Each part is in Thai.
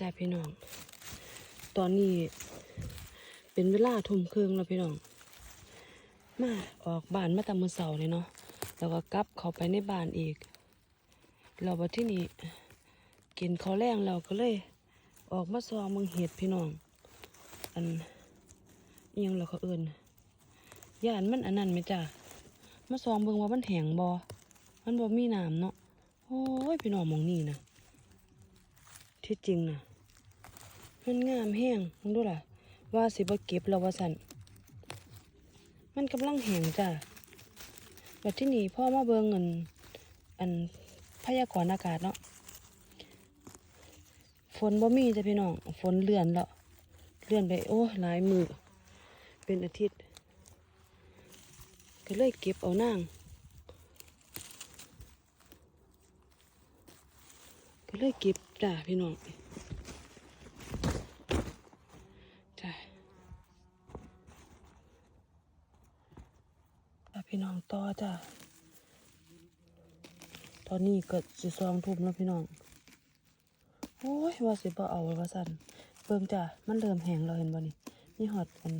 จ้าพี่น้อง ตอนนี้เป็นเวลาทุ่มครึ่งแล้วพี่น้อง มาออกบ้านมาตามมือเสาเลยเนาะ แล้วก็กลับเข้าไปในบ้านอีก เราบัดที่นี่กินข้าวแรงเราก็เลย ออกมาซองมึงเห็ดพี่น้อง อันยังเราเขาเอินย่านมันอันนั้นไหมจ้ามาซองเบิ่งว่ามันแห้งบอมันบ่มีน้ำเนาะ โอ้ยพี่น้องมองนี่นะ ที่จริงนะมันงามแห้งมึงดูล่ะ ว่าสิบ่เก็บแล้วว่าสันมันกำลังแห้งจ้าบัดที่นี่พ่อมาเบิงเงิน อันพยากรณ์อากาศเนาะฝนบ่มีจ้ะพี่น้องฝนเลื่อนแล้วเลื่อนไปโอ้หลายมือเป็นอาทิตย์ ก็เลยเก็บเอานางก็เลยเก็บ จ้าพี่น้องจ้าจ้าพี่น้องต่อจ้าตอนนี้ก็สิสองทุ่มแล้วพี่น้องโอ้ยว่าสิบ่เอาว่าสั่นเบิ่งจ้ะมันเริ่มแห้งแล้วเห็นบ่นี่นี่หอดอัน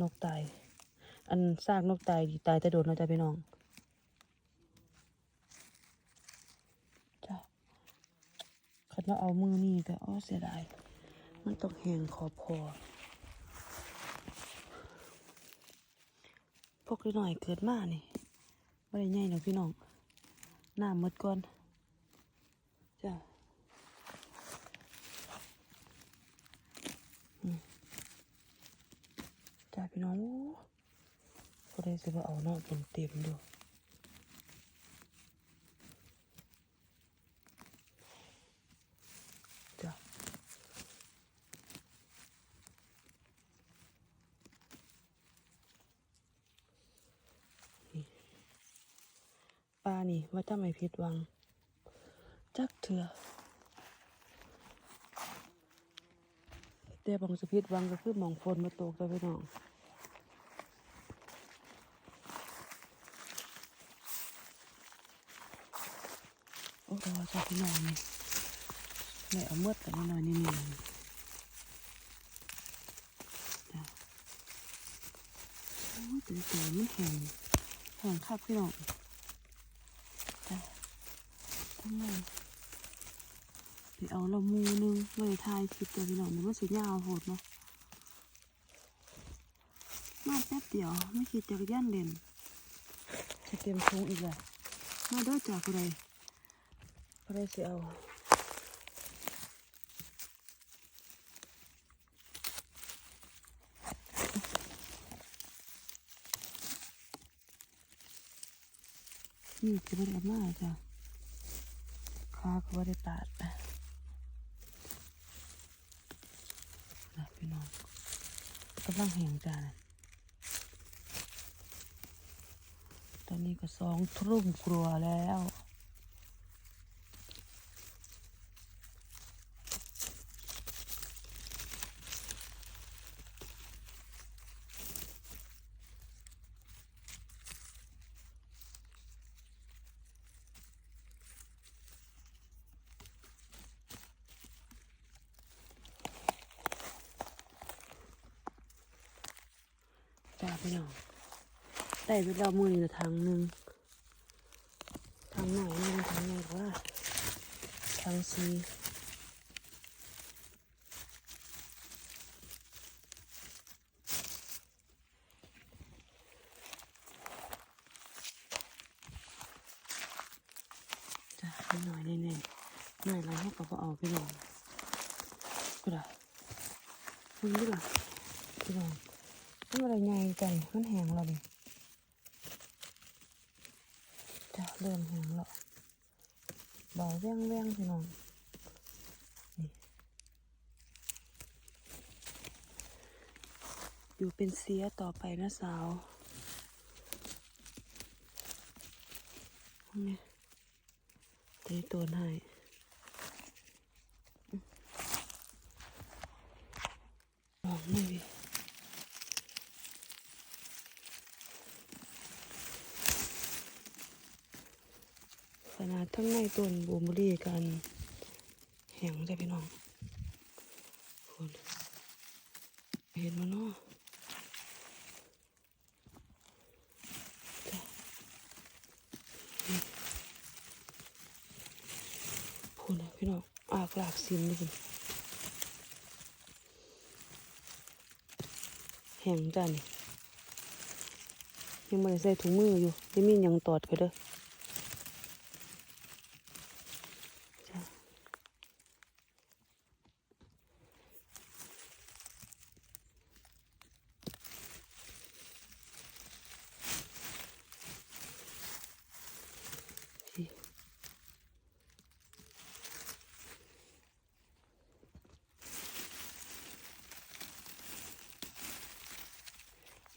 นกตายอันซากนกตายตายแต่โดนแล้วจ้ะพี่น้องจ้ะ คันว่าเอามือนี่ก็อ้อเสียดาย มันต้องแหงขอบคอพวกน้อยเกิดมานี่บ่ได้ใหญ่หรอกพี่น้อง หน้าหมดก่อน จ้ะจ้าพี่น้องก็ได้สิว่าเอาเนาะเต็มเต็มดูจ้านี่ ป้านี่ว่าไม่ผิดหวัง จักเถื่อแต่บางสผิดวังก็คือมองฝนมาตกแต่พี่น้องโอ้โหจ้าพี่น้องนี่แม่เอาเมืดกันนิดหน่อยนี่นี่จ้ะโอ้ยตัวตัวมันแห้งแห้งคักพี่น้อง ทั้งนั้นไปเอาละมูนึงไว้ทายคลิปจ้ะพี่น้องนี่ว่าสิยาวโหดเนาะมาแป๊บเดียวไม่คิดจักรยานเล่นจะเตรียมทงอีกแล้วมาเด้อจากอะไรก็ได้สิเอานี่จะไม่ได้เอามาจ้ะขาก็ไม่ได้ปาดนะพี่น้องกำลังแหงจานตอนนี้ก็สองทุ่มกลัวแล้ว พี่น้องได้ไปเรามือนี่ละทางหนึ่งทางหน่อยหนึงทางใหญ่กว่าทางซีจ้าพี่หน่อยแน่ๆหน่อยเราให้เขาก็เอาพี่น้องก็ได้มึงดีกว่าพี่น้อง มันอะไรไงกันมันแห้งแล้วดิจะเริ่มแห้งแล้วเบาแว่งแว่งพี่น้องอยู่เป็นเสียต่อไปนะสาวนี่ตะตัวให้ ต้นบูมเบอรี่กันแหงจ้ะพี่น้องคนเห็นมาเนาะพูนพี่น้องอากลากซิมนี่คุณแหงจ้ะนี่ยังไม่ได้ใส่ถุงมืออยู่ยังมีอย่างตอดไปเด้อ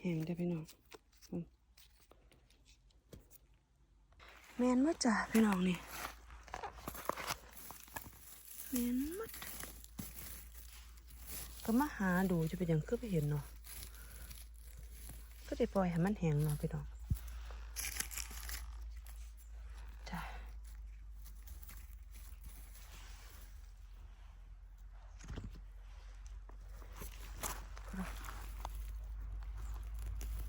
ห้งได้พี่น้องแมนมาจ้าพี่น้องนี่แมนมัดก็มาหาดูจะเป็นอย่างคือไปเห็นเนาะก็จะปล่อยให้มันแห้งเนาะพี่น้องจ้ะ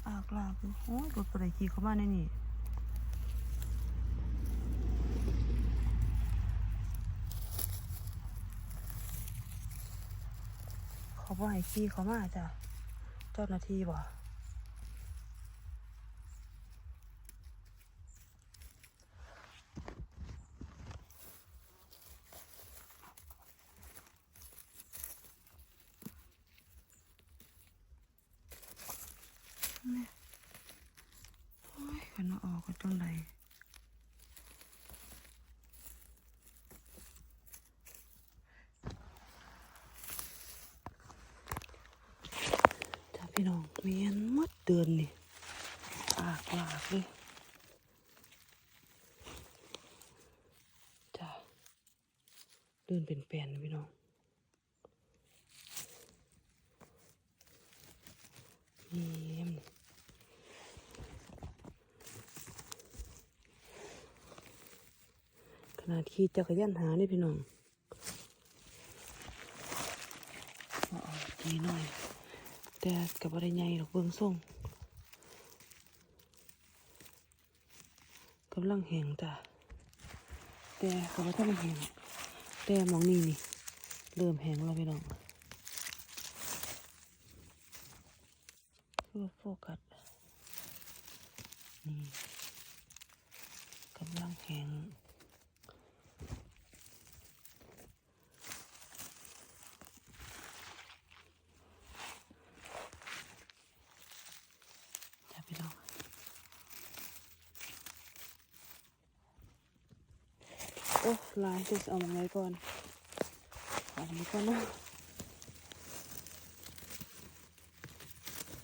อากลากอยู่โอ้ยรถอะไร ขี่เข้ามาในนี่เขาบ่ให้ขี่เขามาจ้ะเจ้าหน้าที่บ่โอ้ยกันมาออกกันจังไดจ้า พี่น้องเมียนมัดเดือนนี่อากลากเลยจ้าเดินเป็นแปลนพี่น้องเยี่ยมขนาดขี่จักรยานหานี่พี่น้องว่าเอาดีหน่อย แต่กับอะไรใหญ่หรอกเบื้องส่งกำลังแหงจ้ะแต่กับว่าถ้ามันแหงแต่หมองนี่นี่ เริ่มแหงแล้วพี่น้องคือโฟกัสนี่กำลังแห้ง จ้าพี่น้องโอ้ลายจะเอามาไว้ก่อนเอาอันนี้ก่อนเนาะ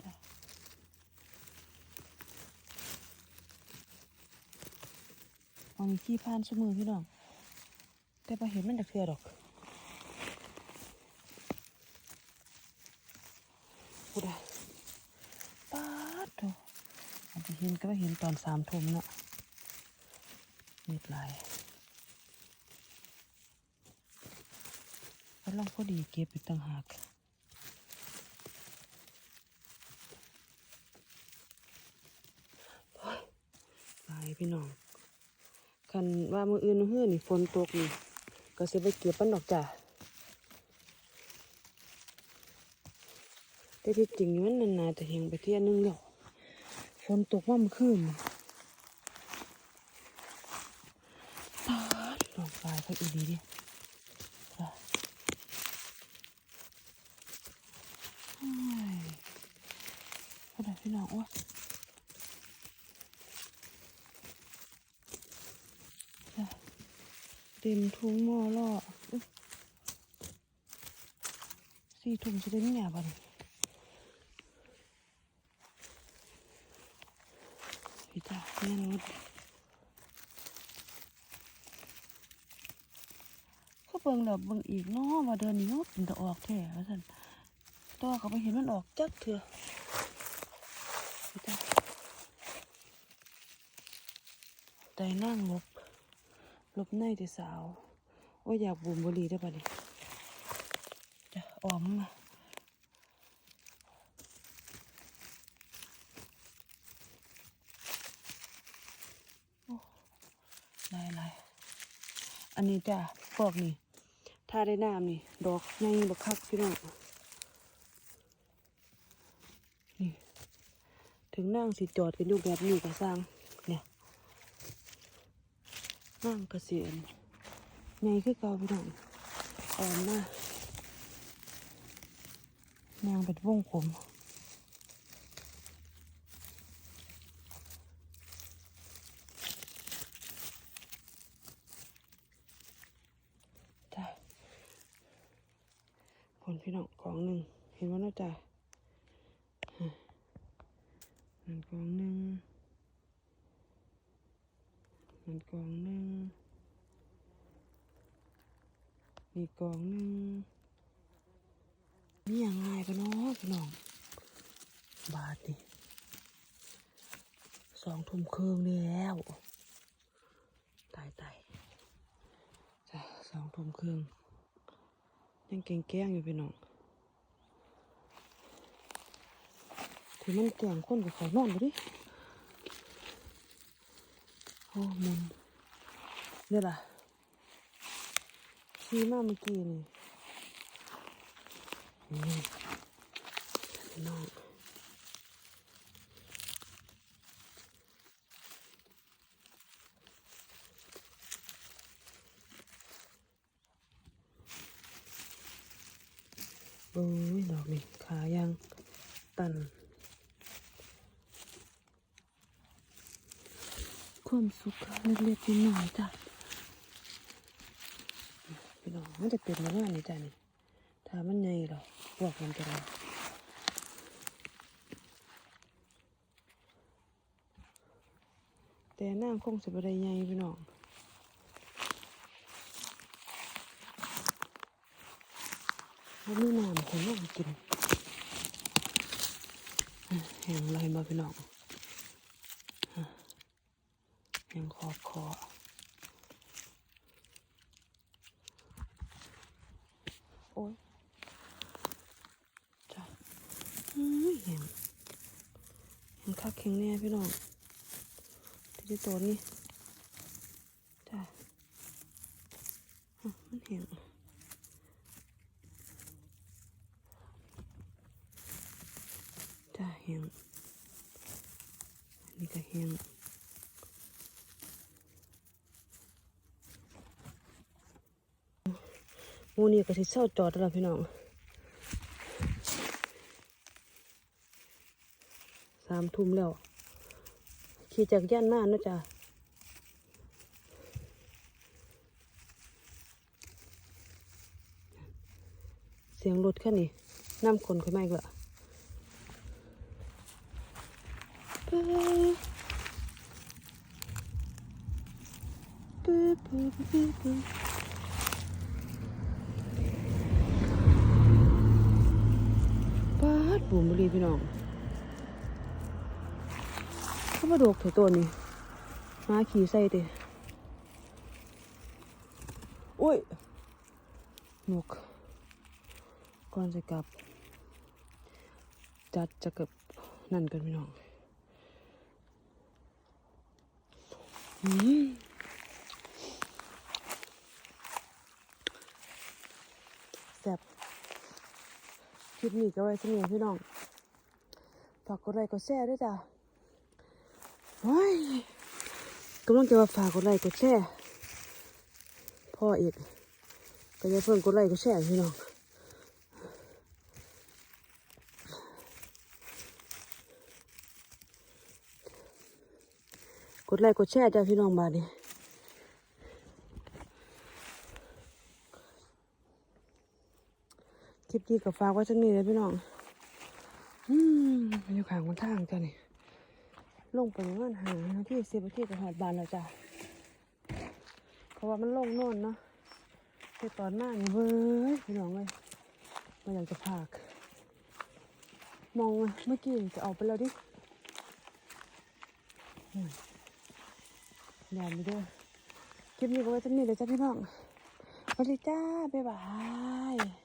จ้ะเอามีขี้พานสมือพี่น้อง แต่พอเห็นมันจะเทือดอกพูดได้ป๊าดอาจจะเห็นก็ไม่เห็นตอนสามทุ่มเนาะมีดลาย ก็ลองพอดีเก็บอีกต่างหากโอ้ยลายพี่น้องคันว่ามืออื่นเฮือนี่ฝนตกนี่ก็เสิไปเก็บปั้นดอกจ้ะแต่ที่จริงมันนานๆจะเห็นไปเที่ยนึงแล้วฝนตกว่ามันขึ้นตาดลองปลายเขาอีดีดิจ้ะโอ้ยพอได้พี่น้องว่าจ้ะ เต็มทุ่งหม้อล่อสี่ถุงจะได้ไหมเนี่ยบ้านพี่จ้าแม่นหมดเขาเบิ่งแล้วเบิ่งอีกเนาะว่าเดือนนี้เนาะเป็นตะออกแท้ว่าซั่นตัวาก็บ่เห็นมันออกจักเถื่อพี่จ้าใจนั่งลบ ลบในที่สาวโอ้อยากบุมบุรีได้ปะดิจะออมมาไรอะไรอันนี้จ้ะปอกนี่ ถ้าได้น้ำนี่ ดอกใหญ่บักคักพี่น้อง นี่ ถึงนั่งสิจอดกันอยู่แบบนี้ก็สร้าง เนี่ย นั่งกระเสียนใหญ่คือเก่าพี่น้องอ่อนมากนางเป็นวงผมจ้ะผลพี่น้องกองหนึ่งเห็นว่าน่าจะนั่นกองหนึ่ง นั่นกองหนึ่งนี่กองหนึ่งนี่ยังไงกันเนาะพี่น้องบาทนี่สองทุ่มครึ่งแล้วตายตายจ้ะสองทุ่มครึ่งยังเก่งแก้งอยู่พี่น้องถือมันแก่งคนกับเขานอนไปดิ โอ้มุนเนี่ยล่ะขี่มาเมื่อกี้นี่นี่น้องโอ้ยดอกนี่ขายังตัน ความสุขเล็กๆน้อยๆจ้ะพี่น้องมันจะเป็นมาเรื่องนี้จ้ะนี่ถ้ามันใหญ่หรอกพวกมันจะไรแต่น้ำคงสิบได้ใหญ่พี่น้องแล้วมีน้ำผมอยากกินแห้งเลยมาพี่น้องอะ แห้งขอบคอโอ้ยจ้ะอุ้ยแห้งแห้งคักแข็งแน่พี่น้องที่ที่ตัวนี้จ้ะอะมันแห้งจ้าแห้งอันนี้ก็แห้ง มูนี่ก็สิเศร้าจอดแล้วพี่น้องสามทุ่มแล้ว ขี่จักรยานมาเนาะจ้ะเสียงรถแค่นี้น้ำคนค่อยไม่ก็ปึ๊บปึ๊บปึ๊บปึ๊บ ปึ๊บปาดบุ๋มบุรีพี่น้องเขามาดกเถอะตัวนี้มาขี่ใส่เตะอุ้ยนกก่อนจะกลับ จัดจะกับนั่นกันพี่น้องอืมแซ่บค ลิปนี้ก็ไว้สำหรับพี่น้องฝากกดไลค์กดแชร์ด้วยจ้ะโอ้ยกำลังจะมาฝากกดไลค์กดแชร์พ่ออีกก็จะเพิ่มกดไลค์กดแชร์พี่น้องกดไลค์กดแชร์จ้าพี่น้องบาดนี้ ลิปนี้ก็ฝากไว้สักนิดเลยพี่น้อง อืมอยู่ข้างคนทางจ้านี่ลงไปประมาณหาที่สิบทีก็หอดบานแล้วจ้าเพราะว่ามันลงโน่นเนาะแต่ตอนหน้านี่เว้ยพี่น้องเลยมาอยากจะพาก มองเมื่อกี้จะออกไปแล้วดิยามไปด้วยคลิปนี้ก็ไว้จะมีเลยจ้าพี่น้องสวัสดีจ้า บ๊ายบาย